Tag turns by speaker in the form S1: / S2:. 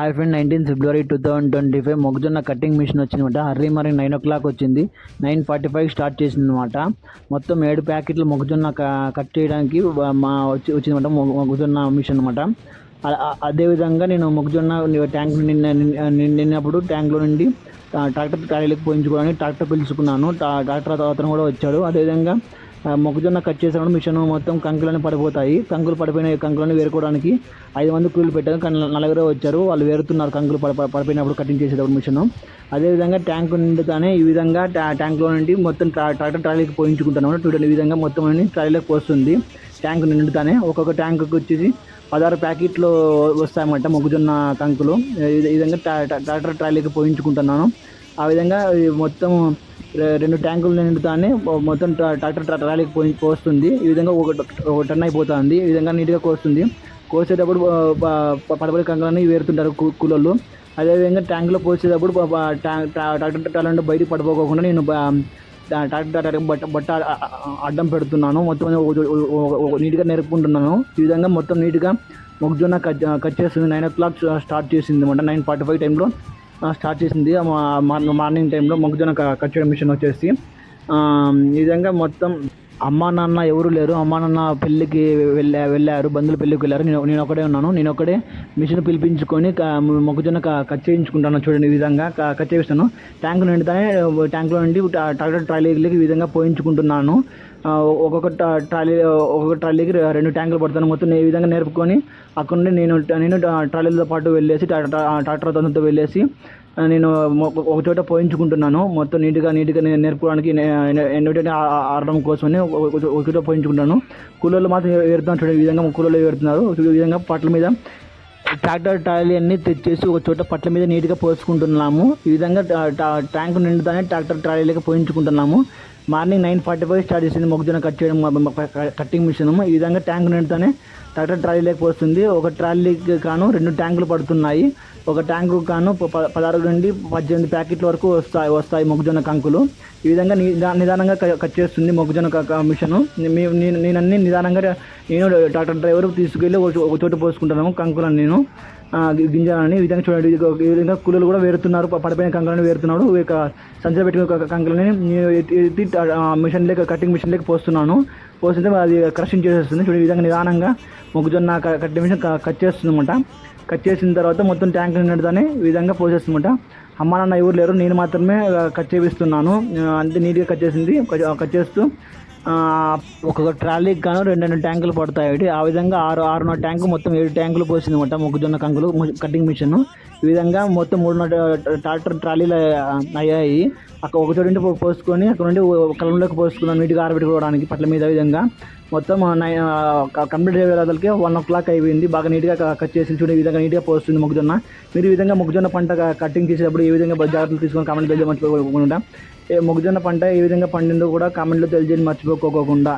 S1: Hi friend nineteen February two thousand twenty five మొక్కజొన్న cutting machine వచ్చిందన్నమాట. హర్రీ మరి నైన్ ఓ క్లాక్ వచ్చింది. నైన్ ఫార్టీ ఫైవ్ స్టార్ట్ చేసింది అనమాట మొత్తం ఏడు ప్యాకెట్లు మొక్కజొన్న కట్ చేయడానికి మా వచ్చి వచ్చిందన్నమాట. మొ- మొక్కజొన్న మిషన్ అనమాట అదేవిధంగా నేను మొక్కజొన్న ట్యాంక్ నిన్న నిన్నప్పుడు ట్యాంక్లో నుండి ట్రాక్టర్ ట్రాలీలకు పోయించుకోవడానికి ట్రాక్టర్ పిలుచుకున్నాను. ట్రాక్టర్ అతను కూడా వచ్చాడు. అదేవిధంగా మొక్కజొన్న కట్ చేసినప్పుడు మిషన్ మొత్తం కంకులన్నీ పడిపోతాయి. కంకులు పడిపోయిన కంకులను వేరుకోవడానికి ఐదు మంది కూలీలు పెట్టారు. కానీ నలుగురే వచ్చారు. వాళ్ళు వేరుతున్నారు కంకులు పడి పడిపోయినప్పుడు కటింగ్ చేసేటప్పుడు మిషన్. అదేవిధంగా ట్యాంక్ నిండుతానే ఈ విధంగా ట్యా ట్యాంక్లో నుండి మొత్తం ట్రా ట్రాక్టర్ ట్రాలీకి పోయించుకుంటున్నాము. టూ ఈ విధంగా మొత్తం అన్ని ట్రాలీలోకి పోస్తుంది. ట్యాంక్ నిండుతానే. ఒక్కొక్క ట్యాంకుకి వచ్చేసి పదహారు ప్యాకెట్లు వస్తాయన్నమాట మొక్కజొన్న కంకులు. ఈ విధంగా ట్రాక్టర్ ట్రాలీకి పోయించుకుంటున్నాను. ఆ విధంగా మొత్తం రెండు ట్యాంకులు నిండుతానే మొత్తం ట్రా- ట్రాక్టర్ ట్రాలీకి పోయి కోస్తుంది. ఈ విధంగా ఒక ఒక టన్ అయిపోతుంది. ఈ విధంగా నీట్గా కోస్తుంది. కోసేటప్పుడు పడబడి కంకలని వేరుతుంటారు కూ- కూలోళ్ళు అదేవిధంగా ట్యాంకులో పోసేటప్పుడు ట్రాక్టర్ ట్రాలీ బయటికి పడిపోకుండా నేను ట్రాక్టర్ బట్ట బట్ట అడ్డం పెడుతున్నాను. మొత్తం నీట్గా నేర్పుకుంటున్నాను. ఈ విధంగా మొత్తం నీట్గా మొక్కజొన్న కట్ కట్ చేస్తుంది. నైన్ ఓ క్లాక్ స్టార్ట్ చేసింది అనమాట నైన్ ఫార్టీ ఫైవ్ టైంలో స్టార్ట్ చేసింది. మా- మార్నింగ్ మార్నింగ్ టైంలో మొక్కజొన్న కట్ చేయడం మిషన్ వచ్చేసి ఈ విధంగా మొత్తం అమ్మా నాన్న ఎవరు లేరు. అమ్మా నాన్న పెళ్ళికి వెళ్ళా వెళ్ళారు. బంధువులు పెళ్ళికి వెళ్ళారు. నేను నేను ఒకడే ఉన్నాను. నేను ఒకడే మిషన్ పిలిపించుకొని మొక్కజొన్న కట్ చేయించుకుంటాను చూడండి ఈ విధంగా. కట్ చేపిస్తాను. ట్యాంక్ నిండుతానే ట్యాంక్లో నుండి ట్రాక్టర్ ట్రాలీకి ఈ విధంగా పోయించుకుంటున్నాను. ఒక్కొక్క ట్రాలీ ఒక్కొక్క ట్రాలీకి రెండు ట్యాంకులు పడతాను మొత్తం ఈ విధంగా నేర్పుకొని అక్కడ నుండి నేను నేను ట్రాలీలతో పాటు వెళ్ళేసి ట్రా- ట్రాక్టర్ తనతో వెళ్ళేసి నేను ఒక చోట పోయించుకుంటున్నాను. మొత్తం నీట్గా నీట్గా నేను నేర్పుకోవడానికి ఎన్నోటి ఆడడం కోసమని ఒక- ఒక- చోట పోయించుకుంటాను కూలోళ్ళు మాత్రం ఏరుతున్నాను చూడండి ఈ విధంగా కూలీలు పెడుతున్నారు ఈ విధంగా పట్ల మీద ట్రాక్టర్ ట్రాలీ అన్ని తెచ్చేసి ఒక చోట పట్ల మీద నీట్గా పోసుకుంటున్నాము. ఈ విధంగా టా- ట్యాంక్ నిండుతానే ట్రాక్టర్ ట్రాలీలకి పోయించుకుంటున్నాము. Morning nine forty five start చేసింది మొక్కజొన్న కట్ చేయడం కట్టింగ్ మిషన్. ఈ విధంగా ట్యాంక్ నిండుతూనే ట్రాక్టర్ ట్రాలీ పోస్తుంది ఒక ట్రాలీకి కాను రెండు ట్యాంకులు పడుతున్నాయి. ఒక ట్యాంకు కాను ప- పదహారు నుండి పద్దెనిమిది ప్యాకెట్ల వరకు వస్తాయి వస్తాయి మొక్కజొన్న కంకులు. ఈ విధంగా నిదా నిదానంగా కట్ చేస్తుంది మొక్కజొన్న మిషన్ మిషను. నేను నేను అన్ని నిదానంగా నేను ట్రాక్టర్ డ్రైవర్ తీసుకెళ్ళి ఒక చోటు చోట పోసుకుంటున్నాము కంకులను నేను ఆ, గింజలని. ఈ విధంగా చూడండి ఇది ఈ విధంగా కూలీలు కూడా వేరుతున్నారు పడిపోయిన కంకులను వేరుతున్నాడు. ఇక సంచలు పెట్టిన కంకులని ఎత్తి- మిషన్ లేక కటింగ్ మిషన్ లేక పోస్తున్నాను. పోస్తుంటే అది క్రషింగ్ చేసేస్తుంది. చూడ ఈ విధంగా నిదానంగా మొక్కజొన్న కట్టింగ్ కటింగ్ మిషన్ కట్ చేస్తుంది అనమాట కట్ చేసిన తర్వాత మొత్తం ట్యాంక్ నిండుతానే ఈ విధంగా పోసేస్తుందన్నమాట. అమ్మ నాన్న ఎవరు లేరు నేను మాత్రమే కట్ చేపిస్తున్నాను. ఆ, అంతే నీట్గా కట్ చేసింది కట్- చేస్తూ ఒక్కొక్క ట్రాలీకి గాను రెండు రెండు ట్యాంకులు పడతాయి. ఆ విధంగా ఆరు ఆరున్నర ట్యాంకు మొత్తం ఏడు ట్యాంకులు పోసింది అనమాట మొక్కజొన్న కంకులు కటింగ్ మిషన్ ఈ విధంగా మొత్తం మూడున్నర ట్రాక్టర్ ట్రాలీలు అయ్యాయి. అక్కడ ఒక చోటు నుండి పోసుకొని అక్కడ నుండి కలంలోకి పోసుకున్నాను. నీటిగా ఆరబెట్టుకోవడానికి పట్ల మీద విధంగా. మొత్తం నై కంప్లీట్ అయ్యే వేళకి వన్ ఓ క్లాక్ అయిపోయింది. బాగా నీట్గా కట్ చేసి చూడే విధంగా నీట్గా పోస్తుంది మొక్కజొన్న. మీరు ఈ విధంగా మొక్కజొన్న పంట కటింగ్ చేసేటప్పుడు ఏ విధంగా జాగ్రత్తలు తీసుకొని కామెంట్ తెలియజేయమర్చిపోకుండా మొక్కజొన్న పంట ఏ విధంగా పండిందో కూడా కామెంట్లో తెలియజేయని మర్చిపోకోకుండా.